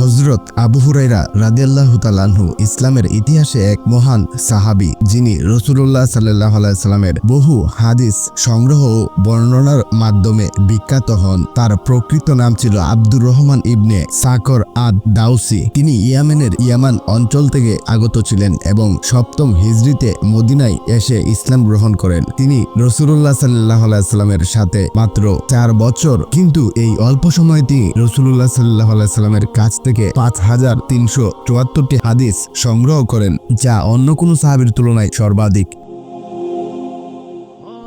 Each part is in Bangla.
হজরত আবু হুরাইরা রাদিয়াল্লাহু তালানহু ইসলামের ইতিহাসে এক মহান সাহাবি, যিনি রসুল্লাহ সাল্লাহ আলাইসাল্লামের বহু হাদিস সংগ্রহ ও বর্ণনার মাধ্যমে বিখ্যাত হন। তার প্রকৃত নাম ছিল আব্দুর রহমান ইবনে সাকর আদ দাউসি তিনি ইয়ামেনের ইয়ামান অঞ্চল থেকে আগত ছিলেন এবং সপ্তম হিজরিতে মদিনায় এসে ইসলাম গ্রহণ করেন। তিনি রসুল্লাহ সাল্লাহ আলাইসাল্লামের সাথে মাত্র চার বছর, কিন্তু এই অল্প সময়ে তিনি রসুল্লাহ সাল্লাহ আলাইসাল্লামের কাছ থেকে পাঁচ হাজার তিনশো চুয়াত্তরটি হাদিস সংগ্রহ করেন যা অন্য কোনো সাহাবির তুলনায় সর্বাধিক।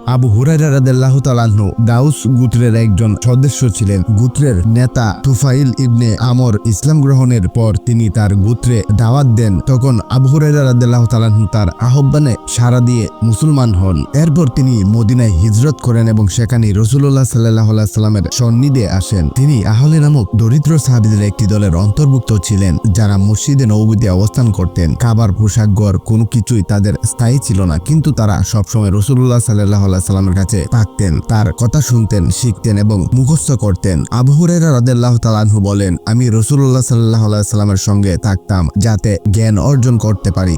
আবু হুরাইরা রাদিয়াল্লাহু তাআলাহু দাউস গুত্রের একজন সদস্য ছিলেন। গুত্রের নেতা তুফাইল ইবনে আমর ইসলাম গ্রহণের পর তিনি তার গুত্রে দাওয়াত দেন। তখন আবু হুরাইরা রাদিয়াল্লাহু তাআলাহু তার আহ্বানে সাড়া দিয়ে মুসলমান হন। এরপর তিনি মদিনায় হিজরত করেন এবং সেখানে রসুল্লাহ সাল্লাহ সাল্লামের সন্নিধে আসেন। তিনি আহলে নামক দরিদ্র সাহাবিদের একটি দলের অন্তর্ভুক্ত ছিলেন, যারা মসজিদে নবীতে অবস্থান করতেন। খাবার পোশাক ঘর কোনো কিছুই তাদের স্থায়ী ছিল না, কিন্তু তারা সবসময় রসুল্লাহ সাল্লাহ সাল্লামের কাছে থাকতেন, তার কথা শুনতেন, শিখতেন এবং মুখস্থ করতেন। আবু হুরাইরা রাদিয়াল্লাহু তাআলাহু বলেন, আমি রসুল্লাহ সাল্লাহ সাল্লামের সঙ্গে থাকতাম যাতে জ্ঞান অর্জন করতে পারি।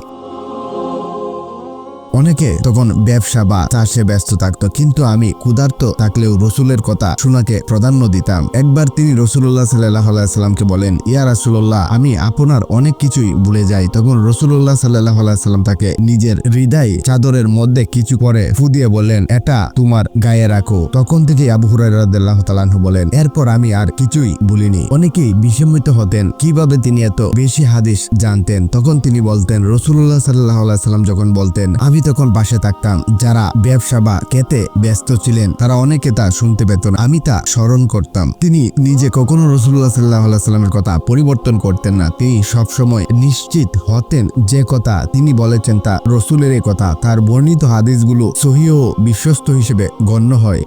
অনেকে তখন ব্যবসা বা চাষে ব্যস্ত থাকতো, কিন্তু আমি ক্ষুধার্ত থাকলেও রসুলের কথা শোনাকে প্রাধান্য দিতাম। একবার তিনি রসুল্লাহ সাল্লাহ সাল্লামকে বলেন, ইয়া রাসুল্লাহ আমি আপনার অনেক কিছুই ভুলে যাই। তখন রসুল্লাহ সাল্লাহ সাল্লাম তাকে নিজের হৃদয় চাদরের মধ্যে কিছু পরে ফু দিয়ে বললেন, এটা তোমার গায়ে রাখো। তখন থেকে আবু হুরাইরাহ তালাহু বলেন, এরপর আমি আর কিছুই ভুলিনি। অনেকেই বিস্মিত হতেন, কীভাবে তিনি এত বেশি হাদিস জানতেন? তখন তিনি বলতেন রসুল্লাহ সাল্লাহ সাল্লাম যখন বলতেন, আমি তখন পাশে থাকতাম। যারা ব্যবসা বা খেতে ব্যস্ত ছিলেন, তারা অনেকে তা শুনতে পেত না। আমি তা স্মরণ করতাম। তিনি নিজে কখনো রসুল্লাহ সাল্লাহ সাল্লামের কথা পরিবর্তন করতেন না। তিনি সবসময় নিশ্চিত হতেন যে কথা তিনি বলেছেন তা রসুলের কথা। তার বর্ণিত হাদিসগুলো সহি ও বিশ্বস্ত হিসেবে গণ্য হয়।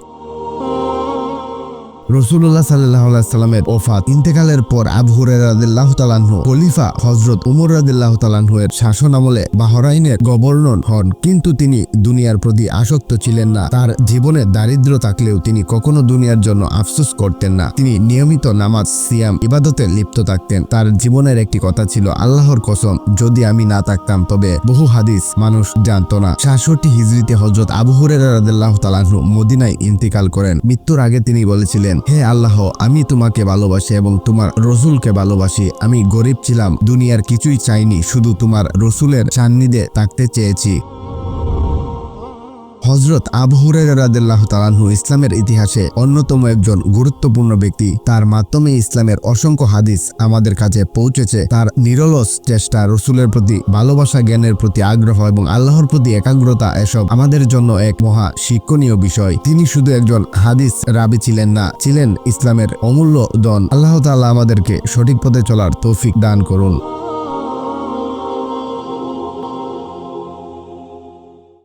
রসুল্লাহ সাল্লাহ সাল্লামের ওফাত ইন্তেকালের পর আবু হুরাহ তালাহ খলিফা হজরত উমর রাদিল্লাহ তালাহ এর শাসন আমলে বাহরাইনের গভর্নর হন। কিন্তু তিনি দুনিয়ার প্রতি আসক্ত ছিলেন না। তার জীবনে দারিদ্র থাকলেও তিনি কখনো দুনিয়ার জন্য আফসোস করতেন না। তিনি নিয়মিত নামাজ, সিয়াম, ইবাদতে লিপ্ত থাকতেন। তার জীবনের একটি কথা ছিল, আল্লাহর কসম, যদি আমি না থাকতাম, তবে বহু হাদিস মানুষ জানত না। সাতষট্টি হিজড়িতে হজরত আবু হুরেরা রাদিল্লাহ তালাহ মদিনায় ইন্তিকাল করেন। মৃত্যুর আগে তিনি বলেছিলেন হে আল্লাহ, আমি তোমাকে ভালোবাসি এবং তোমার রসুলকে ভালোবাসি। আমি গরিব ছিলাম, দুনিয়ার কিছুই চাইনি, শুধু তোমার রসুলের সান্নিধ্যে থাকতে চেয়েছি। হজরত আবু হুরাইরাহ তালাহু ইসলামের ইতিহাসে অন্যতম একজন গুরুত্বপূর্ণ ব্যক্তি। তার মাধ্যমে ইসলামের অসংখ্য হাদিস আমাদের কাছে পৌঁছেছে। তার নিরলস চেষ্টা রসুলের প্রতি, ভালোবাসা জ্ঞানের প্রতি আগ্রহ এবং আল্লাহর প্রতি একাগ্রতা এসব আমাদের জন্য এক মহা শিক্ষণীয় বিষয়। তিনি শুধু একজন হাদিস রাবি ছিলেন না, ছিলেন ইসলামের অমূল্য দন। আল্লাহ তাআলা আমাদেরকে সঠিক পথে চলার তৌফিক দান করুন।